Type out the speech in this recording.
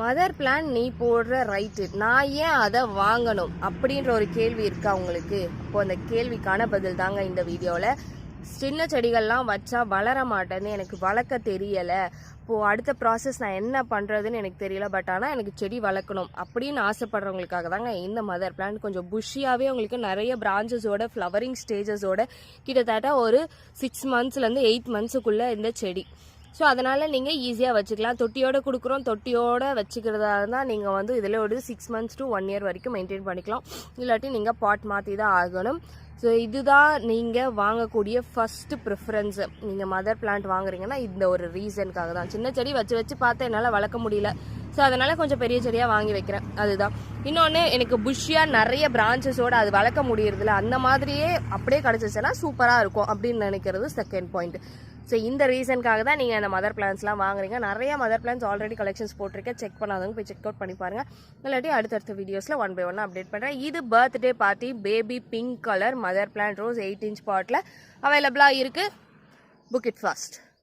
Mother plan நீ போடுற right நான் ஏன் அதை வாங்கணும் அப்படின்ற ஒரு கேள்வி இருக்கா உங்களுக்கு? அப்போ அந்த கேள்விக்கான பதில் தாங்க இந்த வீடியோவில் சின்ன செடிகள்லாம் வச்சா வளர மாட்டேன்னு எனக்கு வளர்க்க தெரியலை. இப்போது அடுத்த ப்ராசஸ் நான் என்ன பண்ணுறதுன்னு எனக்கு தெரியல. பட் ஆனால் எனக்கு செடி வளர்க்கணும் அப்படின்னு ஆசைப்படுறவங்களுக்காக தாங்க இந்த மதர் பிளான்ட் கொஞ்சம் புஷியாகவே உங்களுக்கு நிறைய பிரான்ச்சஸோட ஃப்ளவரிங் ஸ்டேஜஸோட கிட்டத்தட்ட ஒரு சிக்ஸ் மந்த்ஸ்லேருந்து எயிட் மந்த்ஸுக்குள்ளே இந்த செடி. ஸோ அதனால் நீங்கள் ஈஸியாக வச்சுக்கலாம். தொட்டியோட கொடுக்குறோம். தொட்டியோட வச்சுக்கிறதா இருந்தால் நீங்கள் வந்து இதில் ஒரு six months to one year வரைக்கும் மெயின்டைன் பண்ணிக்கலாம். இல்லாட்டி நீங்கள் பாட் மாற்றி தான் ஆகணும். ஸோ இதுதான் நீங்கள் வாங்கக்கூடிய ஃபஸ்ட்டு ப்ரிஃபரன்ஸு நீங்கள் மதர் பிளான்ட் வாங்குறீங்கன்னா இந்த ஒரு ரீசனுக்காக தான். சின்ன செடி வச்சு வச்சு பார்த்து என்னால் வளர்க்க முடியல. ஸோ அதனால் கொஞ்சம் பெரிய செடியாக வாங்கி வைக்கிறேன். அதுதான். இன்னொன்று எனக்கு புஷ்ஷியாக நிறைய பிரான்ச்சஸோடு அது வளர்க்க முடியறதில்ல. அந்த மாதிரியே அப்படியே கிடச்சிச்சுன்னா சூப்பராக இருக்கும் அப்படின்னு நினைக்கிறது செகண்ட் பாயிண்ட் ஸோ இந்த ரீசனுக்காக தான் நீங்கள் அந்த மதர் பிளான்ஸ்லாம் வாங்குறீங்க. நிறைய மதர் பிளான்ஸ் ஆல்ரெடி கலெக்ஷன்ஸ் போட்டிருக்கேன். செக் பண்ணாதவங்க போய் செக் அவுட் பண்ணி பாருங்க. இல்லாட்டி அடுத்தடுத்த வீடியோஸில் ஒன் பை ஒன் அப்டேட் பண்ணுறேன் இது birthday party baby pink colour mother plan rose eight inch bottle அவைலபிளாக இருக்குது புக் இட் ஃபாஸ்ட்